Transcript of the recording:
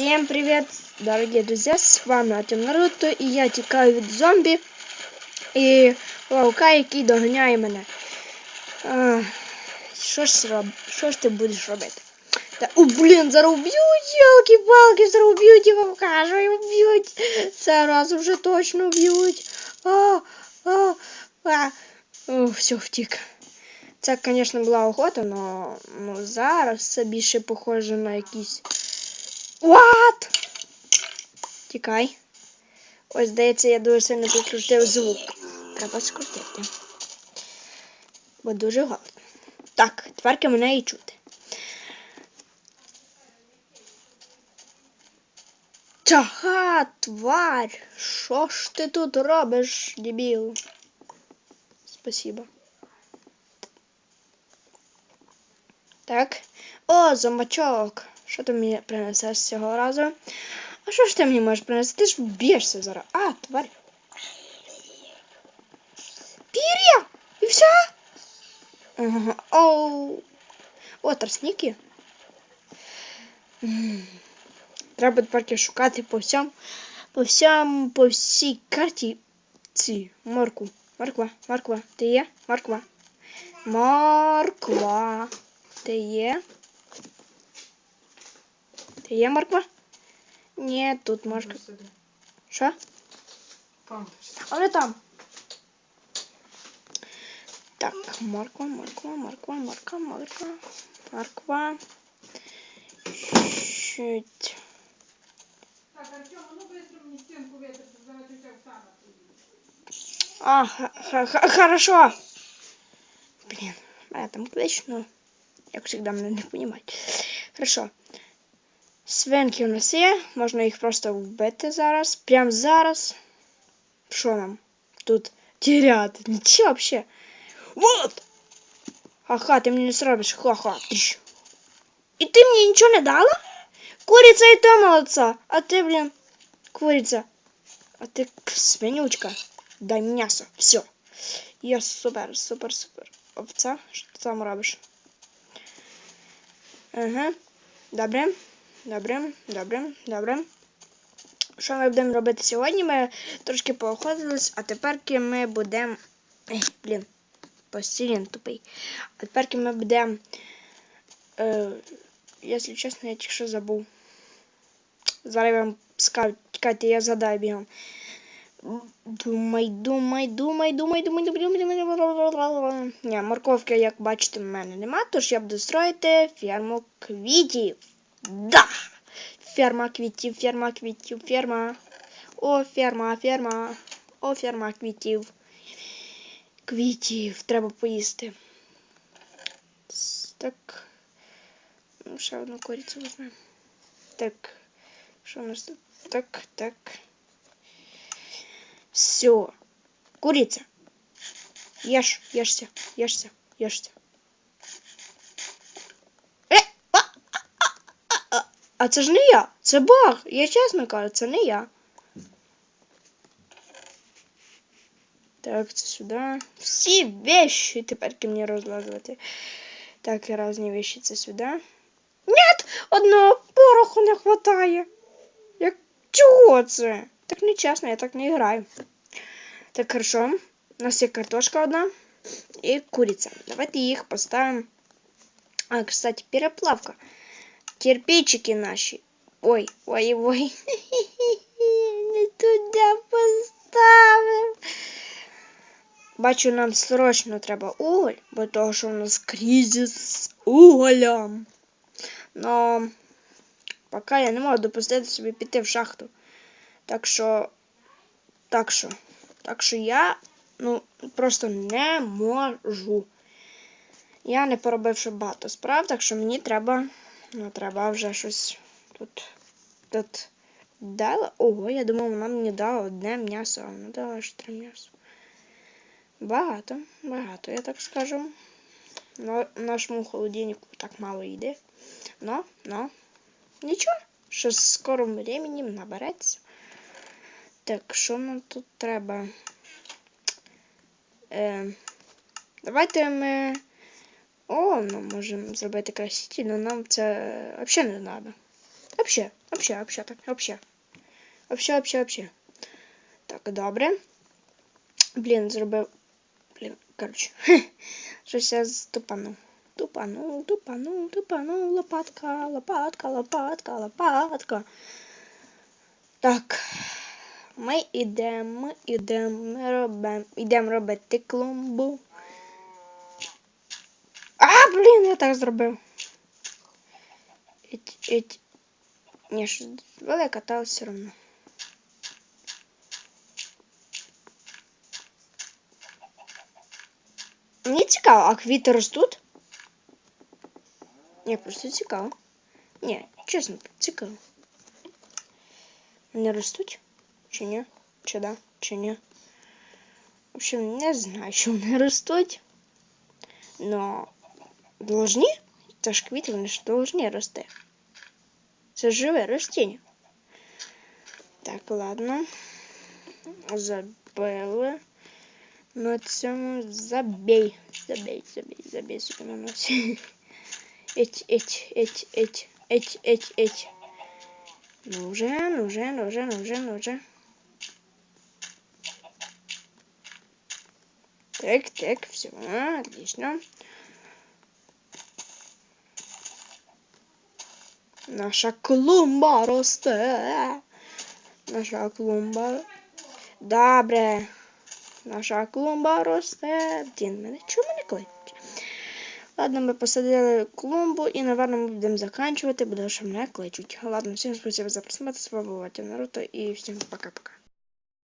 Всем привет, дорогие друзья, с вами Артем Наруто, і я тікаю від зомбі і вовка, який доганяє мене. А, що ж роб... що ж ти? Та, о, блін, зараз уб'ють, ялки-палки, зараз уб'ють і вовка, що. Це раз вже точно б'ють. А, а, а. Все, втік. Це, звісно, була охота, но ну, зараз це більше похоже на якісь What? Тікай. Ось, здається, я дуже сильно підкрутив звук. Треба скрутити. Бо дуже гарно. Так, тепер мене і чути. Чага, тварь! Що ж ти тут робиш, дебіл? Спасибо. Так. О, зомбачок! Що ти мені принесеш цього разу? А що ж ти мені можеш принести? Ти ж вб'єшся зараз. А, тварь. Пір'я! І все? Ага. Оу. О, тростники. М. Треба тепер шукати по всьому, по всьому, по всій карті ці морку. Морква, морква. Ти є? Морква. Морква. Ти є? Ти є морква? Ні, тут морква. Що? Там. Але там. Так, морква, морква, морква, морква, морква, морква. Чуть. Так, Артем, а ну быстро мне стенку ветер, зараз тетя Оксана приїде. А, х- х- х- хорошо. Блин, а я там вечно, як завжди, мене не понимають. Хорошо. Свинки у нас є, можна їх просто вбити зараз. Прям зараз. Що нам тут теряти? Нічого вообще. Вот! Ха-ха, ти мені не зробиш. Ха-ха. І ти мені нічого не дала? Куриця і то молодца. А ти, блін, куриця. А ти свинючка. Дай м'ясо. Все. Я супер, супер, супер. Овця, що ти там робиш? Ага. Добре. Добре, добре, добре. Що ми будемо робити сьогодні? Ми трошки поохотились, а тепер ми будемо. Ей, блін, постілін тупий. А тепер ми будемо. Е, якщо чесно, я тільки що забув. Зараз я вам скажу, чекайте, я згадаю бігом. Думай, думай, думай, думай, думай, думай, думай, думай. Ні, морковки, як бачите, в мене нема, тож я буду строїти ферму квітів. Да! Ферма квітів, ферма квітів, ферма. О, ферма, ферма. О, ферма квітів. Квітів, треба поїсти. С- Так. Ну, ще одну курицю візьмемо. Так. Що у нас тут? Так, так. Все. Курица. Ешь, ешься, ешься, ешься. А, це ж не я, це Бог. Я чесно кажу, це не я. Так, це сюди. Всі вещи тепер мені розлазувати. Так, різні вещи це сюди. Нет, одного пороху не хватає. Як чого це? Так нечесно, я так не граю. Так, хорошо. У нас є картошка одна і куриця. Давайте їх поставимо. А, кстати, переплавка. Кирпичики наші. Ой, ой, ой. Не туди поставив. Бачу, нам срочно треба уголь, бо того, що у нас кризис з уголем. Но поки я не можу допустити собі піти в шахту. Так що. Так що. Так що я ну, просто не можу. Я не поробив ще багато справ, так що мені треба. Ну, треба вже щось тут. Тут дала. Ого, я думав, вона мені дала одне м'ясо, а вона дала аж три м'ясо. Багато, багато, я так скажу. Но нашому холодильнику так мало йде. Но, но, нічого, що з скорим временем набереться. Так, що нам тут треба? Е, давайте ми. О, ну можемо зробити краситі, але нам це взагалі не треба. Взагалі. Вообще, вообще, вообще. Так, добре. Блін, зробив. Блін, коротше. Щось я ступанув. Тупанув, тупанув, тупанув, лопатка, лопатка, лопатка, лопатка. Так. Ми йдемо, ми йдемо, ми робимо, йдемо робити клумбу. А, блін, я так зробив. Іть, іть. Ні, що велика, та все одно. Мені цікаво, а квіти ростуть? Ні, просто цікаво. Ні, чесно, цікаво. Вони ростуть? Чи ні? Чи да? Чи ні? В общем, не знаю, що вони ростуть. Но должні? Це ж квіти, вони ж должні рости. Це живе ростіння. Так, ладно. Забили. На цьому забей. Забей, забей, забей собі на носі. Еть, еть, еть, еть, еть, еть, еть. Ну вже, ну вже, ну вже, ну вже, ну вже. Так, так, все, отлично. Наша клумба росте. Наша клумба. Добре. Наша клумба росте. Дін мене чому не кличуть? Ладно, ми посадили клумбу і, напевно, ми будемо заканчувати, бо що мене кличуть. Ладно, всім спасибо за просмотр. Тя Наруто і всім пока-пока.